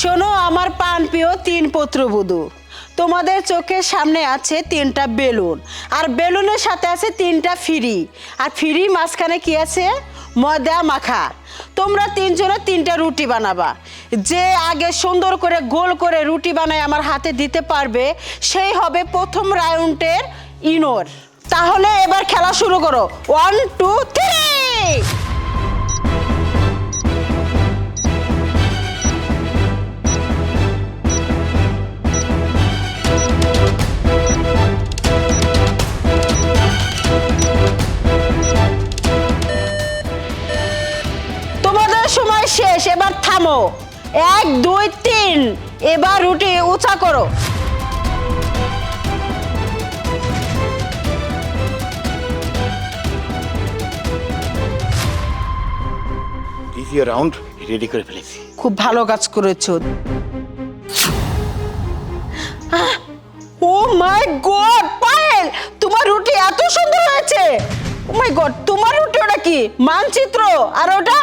শোনো, আমার পান প্রিয় তিন পুত্রবধূ তোমাদের চোখের সামনে আছে তিনটা বেলুন, আর বেলুনের সাথে আছে তিনটা ফ্রি। আর ফ্রি মাঝখানে কি আছে? ময়দা মাখা। তোমরা তিনজনে তিনটা রুটি বানাবা। যে আগে সুন্দর করে গোল করে রুটি বানায় আমার হাতে দিতে পারবে, সেই হবে প্রথম রাউন্ডের ইনোর। তাহলে এবার খেলা শুরু করো। ওয়ান টু থ্রি থামো। এক দুই তিন। এবার রুটি উঁচা করো। দ্বিতীয় রাউন্ড রেডি করে ফেলেছি। খুব ভালো কাজ করেছ। ও মাই গড পায়েল তোমার রুটি এত সুন্দর হয়েছে। ও মাই গড তোমার রুটি ওটা কি মানচিত্র আর ওটা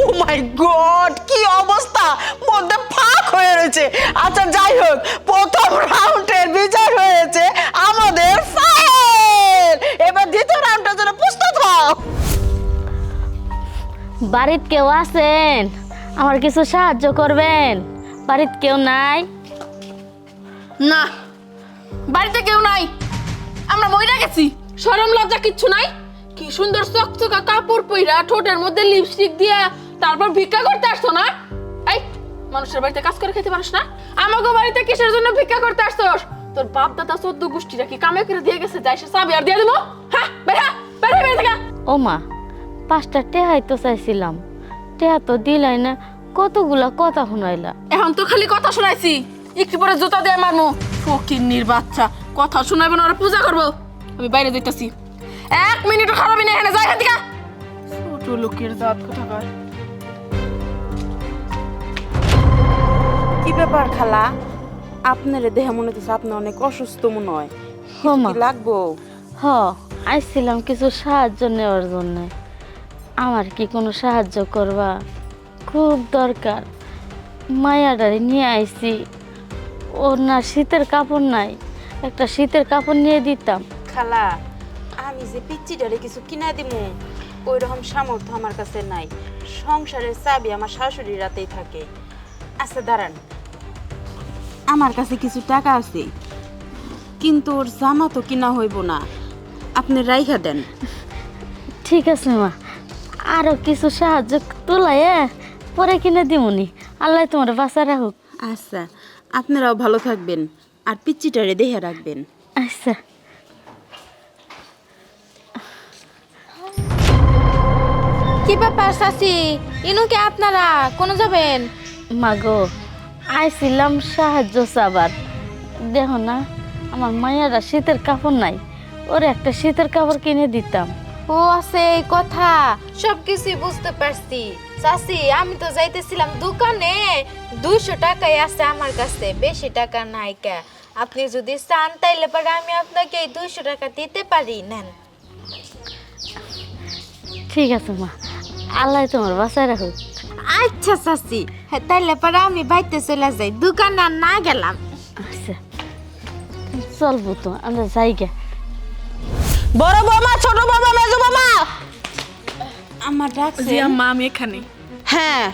ও মাই গড কি অবস্থা? মধ্যে ফাঁক হয়ে রয়েছে। আচ্ছা যাই হোক প্রথম রাউন্ডের বিজয় হয়েছে আমাদের এবার দ্বিতীয় রাউন্ডের জন্য প্রস্তুত হও। বাড়িত কেউ আছেন? আমার কিছু সাহায্য করবেন? বাড়িত কেউ নাই? না বাড়িতে কেউ নাই। আমরা মইরা গেছি। শরম লজ্জা কিচ্ছু নাই। কি সুন্দর চকচকা কাপড় পইরা ঠোঁটের মধ্যে লিপস্টিক দিয়া তারপর ভিক্ষা করতে আসছো না? এই মানুষের বাড়িতে কাজ করে খেতে পারিস না? আমাকে বাড়িতে কিসের জন্য ভিক্ষা করতে আসছোস? তোর বাপ দাদা চোদ্দ গোষ্ঠীরা কি কামে করে দিয়ে গেছে? যাই সে চাবি আর দিয়ে দেবো। হ্যাঁ বেরা বেরা বেরা থেকে। ও মা পাঁচটা টেহাই তো চাইছিলাম। টেহা তো দিলাই না কতগুলা কথা শুনাইলা। এখন তো খালি কথা শোনাইছি। একটু পরে জুতা দিয়ে মারমু। ফকিন্নির বাচ্চা কথা শোনাবে না ওরা পূজা করব। আমি বাইরে যাইতাছি। এক মিনিটও খারাপই না এখানে যাই এখান থেকে। ছোট লোকের জাত কোথাকার? কি ব্যাপার খালা? আপনার দেহে মনে হচ্ছে আপনি অনেক অসুস্থ মনে হয়। কি লাগবো? হ আইছিলাম কিছু সাহায্য নেওয়ার জন্য। আমার কি কোনো সাহায্য করবা? খুব দরকার। মায়াডারে নিয়ে আইছি। ওর না শীতের কাপড় নাই। একটা শীতের কাপড় নিয়ে দিতাম। খালা আমি যে পিচ্চিটারে কিছু কিনা দিমু ওই রকম সামর্থ্য আমার কাছে নাই। সংসারের চাবি আমার শাশুড়ি রাতেই থাকে। আচ্ছা দাঁড়ান। আমার কাছে কিছু টাকা আছে। কিন্তু ওর জামা তো কিনা হইব না। আপনি রাইখা দেন। ঠিক আছে মা। আরও কিছু সাহায্য তোলাই পরে কিনে দিমুনি। আল্লাহ তোমার বাঁচা রাখুক। আচ্ছা আপনারাও ভালো থাকবেন। আর পিচ্চিটারে দেখে রাখবেন। আচ্ছা। কি ব্যাপার চাচি ইনু কে আপনারা কোন যাবেন? মাগো আইছিলাম সাহায্য চাবার। দেখো না আমার মায়েরা শীতের কাপড় নাই ওর একটা শীতের কাপড় কিনে দিতাম। ও আছে এই কথা সব কিছুই বুঝতে পারছি। চাচি আমি তো যাইতেছিলাম দোকানে দুইশো টাকাই আছে আমার কাছে বেশি টাকা নাই কে। আপনি যদি চান তাইলে পরে আমি আপনাকে এই দুইশো টাকা দিতে পারি নেন। ঠিক আছে মা আল্লাহ তোমার বাঁচায় রাখুক। আচ্ছা চাচি। হ্যাঁ তাইলে পরে আমি বাইতে চলে যাই। দোকানে আর না গেলাম। আচ্ছা চলবো তো আমরা যাই গে। বড় বৌমা ছোট বৌমা মেজো বৌমা! আমার ডাকছে। জি আম্মা আমি এখানে। হ্যাঁ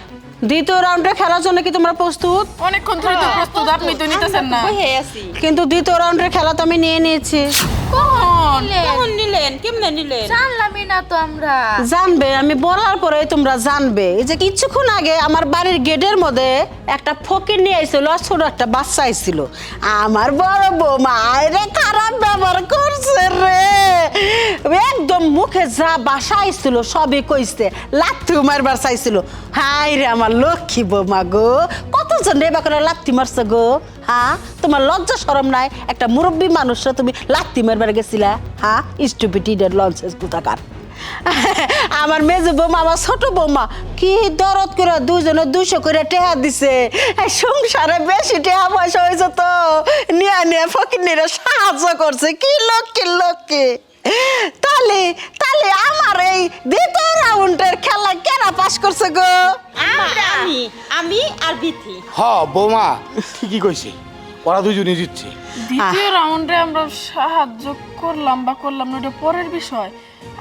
দ্বিতীয় রাউন্ডে খেলার জন্য কি তোমরা প্রস্তুত? অনেকক্ষণ ধরে তো প্রস্তুত আপনি তো নিতেছেন না। হয়ে আছি। কিন্তু দ্বিতীয় রাউন্ডের খেলা তো আমি নিয়ে নিয়েছি। কখন? নিলেন। কেমনে নিলেন? জানলামই না তো আমরা। জানবে আমি বলার পরে তোমরা জানবে। এই যে কিছুক্ষণ আগে আমার বাড়ির গেটের মধ্যে একটা ফকির নিয়ে আইছিল আর ছোট একটা বাচ্চা আইছিল। আমার বড় বৌমা রে খারাপ ব্যবহার করছে রে। একদম মুখে যা বাসা আইছিল সবই কইছে লাথি মারবার চাইছিল। হাই রে আমার লক্ষ্মী বৌমা গো কতজন রে বাকরে লাথি মারছে গো? হ্যাঁ তোমার লজ্জা সরম নাই? একটা মুরব্বী মানুষরা তুমি লাথি মারবার গেছিলা? হ্যাঁ স্টুপিটিডের লঞ্চেস কোথাকার আমার মেজো বৌমা, আমার ছোট বৌমা, কি দরদ করে দুজনে দুশো করে টেহা দিছে। সংসারে বেশি টেহা পয়সা হয়েছে তো। নিয়ে নিয়ে ফকির সাহায্য করছে। কি লক্ষ্মী লক্ষ্মী তাহলে তাহলে আমার এই দ্বিতীয় রাউন্ডের পাস করছে গো। আমি আমি আর বিথি। হ বৌমা ঠিকই কইছে। ওরা দুজনই জিতছে। দ্বিতীয় রাউন্ডে আমরা সাহায্য করলাম বা করলাম না ওটা পরের বিষয়।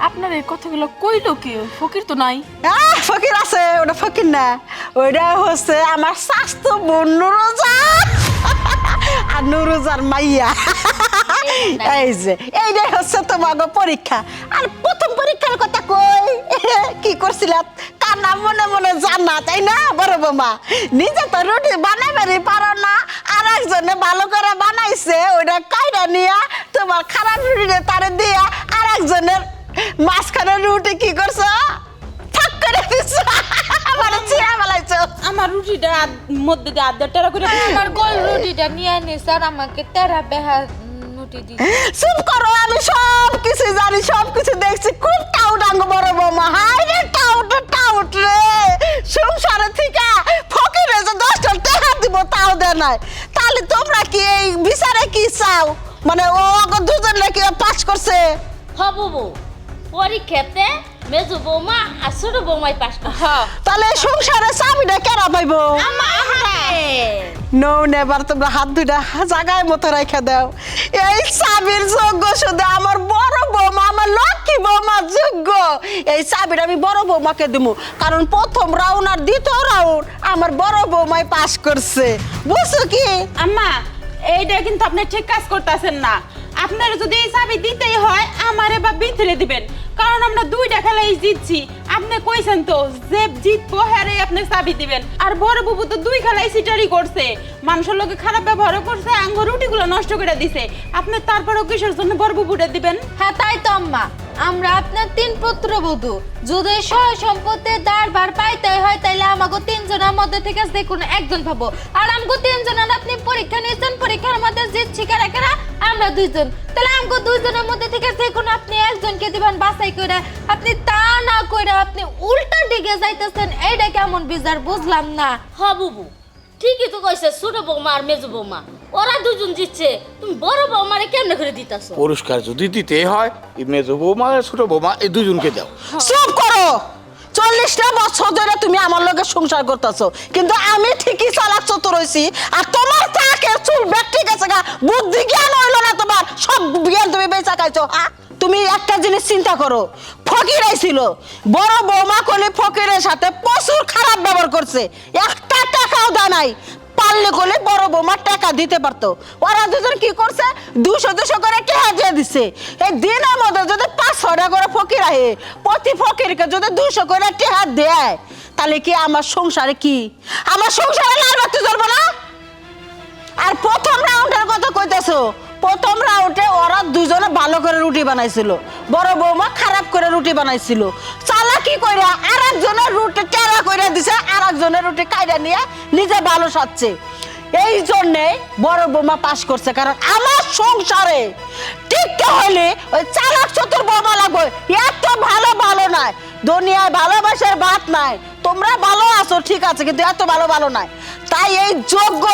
আপনার এই কথাগুলো কইলো কে? ফকির তো নাই। ফকির আছে ওটা ফকির না। ওইটা হচ্ছে আমার স্বাস্থ্য বোন নুরোজা। আর নুরোজার মাইয়া। এই যে এইটাই হচ্ছে তোমাকে পরীক্ষা। আর প্রথম পরীক্ষার কথা কই? কি করছিলাম কান্না মনে মনে জানা, তাই না, বড় বৌমা? নিজে তো রুটি বানাইবারই পারো না, আর একজনে ভালো করে বানাইছে, ওইটা কাইরা নিয়া তোমার খারাপ রুটিটা তারে দিয়া আর একজনের মাঝখানে রুটি কি করছ? আমার আমার রুটিটা মধ্যে দিয়ে টেরা করে আমার গোল রুটিটা নিয়ে আর আমাকে তেরা বেহা নুটি দিই চুপ করো আমি সব কিছু জানি সব কিছু দেখছি। খুব টাউট আঙ্গ বড় বৌমা। হাই রে টাউট টাউট রে। সংসারে থেকে ফকিরে যে দশটা টাকা দিব তাও দেয় নাই। তাহলে তোমরা কি এই বিচারে কি চাও? মানে ও আগে দুজন নাকি পাস করছে? হবু বউ। পরীক্ষাতে মেজু বৌমা আর ছোট বৌমাই পাশ তাহলে সংসারে চাবিটা কেনা পাইবো? নো নেবার তোমরা হাত দুইটা জায়গায় মতো রেখে দাও। এই চাবির যোগ্য শুধু আমার বড় বৌমা আমার লক্ষ্মী বৌমা যোগ্য। এই চাবির আমি বড় বৌমাকে দিব কারণ প্রথম রাউন্ড আর দ্বিতীয় রাউন্ড আমার বড় বৌমাই পাস করছে। বুঝছ কি? আম্মা এইটা কিন্তু আপনি ঠিক কাজ করতেছেন না। আপনার যদি এই চাবি দিতেই হয় আমারে বা ভিতরে দিবেন। কারণ আমরা দুইটা খেলাই জিতছি। আপনি কইছেন তো যে জিতবো, হ্যারে আপনি চাবি দিবেন। আর বড় বুবু তো দুই খেলাই সিটারি করছে। মানুষের লোকে খারাপ ব্যবহারও করছে, আঙ্গুর রুটিগুলো নষ্ট করে দিছে। আপনি তারপরেও কিসের জন্য বড় বুবুটা দিবেন? হ্যাঁ তাই তো আম্মা। আমরা আপনার তিন পুত্রবধূ যদি সহ সম্পত্তি দাঁড় বার পাইতে হয়, তাইলে আমাকে তিনজনের মধ্যে থেকে যে কোনো একজন পাবো। আর আমাকে তিনজনের আপনি পরীক্ষা নিয়েছেন, পরীক্ষার মধ্যে জিতছি কারা আমরা দুইজন। তাহলে আমাকে দুইজনের মধ্যে থেকে যে কোনো আপনি একজনকে দিবেন, বাছাই করে। আপনি তা না করে আপনি উল্টা দিকে যাইতেছেন, এইটা কেমন বিচার? বুঝলাম না। হবু বউ ঠিকই তো কইছে, ছোট বৌমা আর মেজু বৌমা। ওরা দুজন জিতছে। তুমি বড় বৌমারে কেমনে করে দিতাছো? পুরস্কার যদি দিতে হয় এই মেজো বৌমা আর ছোট বৌমা এই দুজনকে দাও। চুপ করো! চল্লিশটা বছর ধরে তুমি আমার লগে সংসার করতেছো। কিন্তু আমি ঠিকই চালাক চতুর হইছি আর তোমার থাকে চুল ব্যাগ ঠিক আছে গা বুদ্ধি জ্ঞান হইল না তোমার সব জ্ঞান তুমি বেচা খাইছো। হ্যাঁ? তুমি একটা জিনিস চিন্তা করো ফকির আইছিল। বড় বৌমা কলি ফকিরের সাথে প্রচুর খারাপ ব্যবহার করছে। একটা টাকাও দেয় নাই। পারলে করলে বড় বৌমা টাকা দিতে পারতো। ওরা দুজন কি করছে? দুশো দুশো করে টাকা দিয়ে দিছে? এই দিনের মধ্যে যদি পাঁচশো টাকা করে ফকির আহে, প্রতি ফকিরকে যদি দুশো করে টাকা দেয়, তাহলে কি আমার সংসারে কি? আমার সংসারে লাল বাতি জ্বলবো না? আর প্রথম রাউন্ডের কথা কইতেছো, প্রথম রাউন্ডে ওরা দুজনে ভালো করে রুটি বানাইছিল। বড় বৌমা খারাপ করে রুটি বানাইছিল। চালাকি কইরা আর একজনের রুটি টেরা কইরা দিছে আর একজনের রুটি কাইরা নিয়ে নিজে ভালো সাচ্ছে এই জন্যে বড় বৌমা পাস করছে, কারণ আমার সংসারে টিকতে হলে ওই চালাক চতুর বৌমা লাগবে। এত ভালো ভালো নাই, দুনিয়ায় ভালোবাসার বাত নাই। তোমরা ভালো আছো, ঠিক আছে, কিন্তু এত ভালো ভালো নাই। তাই এই যোগ্য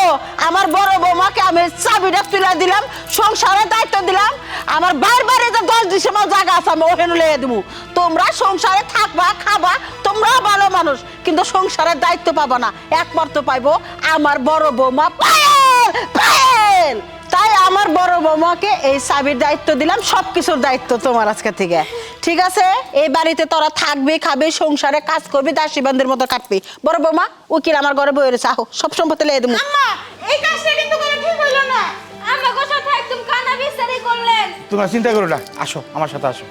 আমার বড় বৌমাকে আমি চাবিটা তুলে দিলাম সংসারের দায়িত্ব দিলাম। আমার বাইর বাইরে যে দশ ডিসেম্বর জায়গা আছে আমি ওখানে লেগে দেবো তোমরা সংসারে থাকবা খাবা তোমরাও ভালো মানুষ কিন্তু সংসারের দায়িত্ব পাবা না। একমাত্র পাইবো আমার বড় বৌমা পায়েল পায়েল। তাই আমার বড় বৌমাকে এই চাবির দায়িত্ব দিলাম সব কিছুর দায়িত্ব তোমার আজকে থেকে। ঠিক আছে? এই বাড়িতে তোরা থাকবি খাবি সংসারে কাজ করবি দাসী বান্ধের মতো কাটবি। বড় বৌমা উকিল আমার ঘরে বই রয়েছে আহো সব সম্পত্তি লেগে দেবো এই কাজটা কিন্তু করে ঠিক হইল না। আমাকে সাথে একদম কানা বিচারি করলেন। তোমরা চিন্তা করো না আসো আমার সাথে আসো।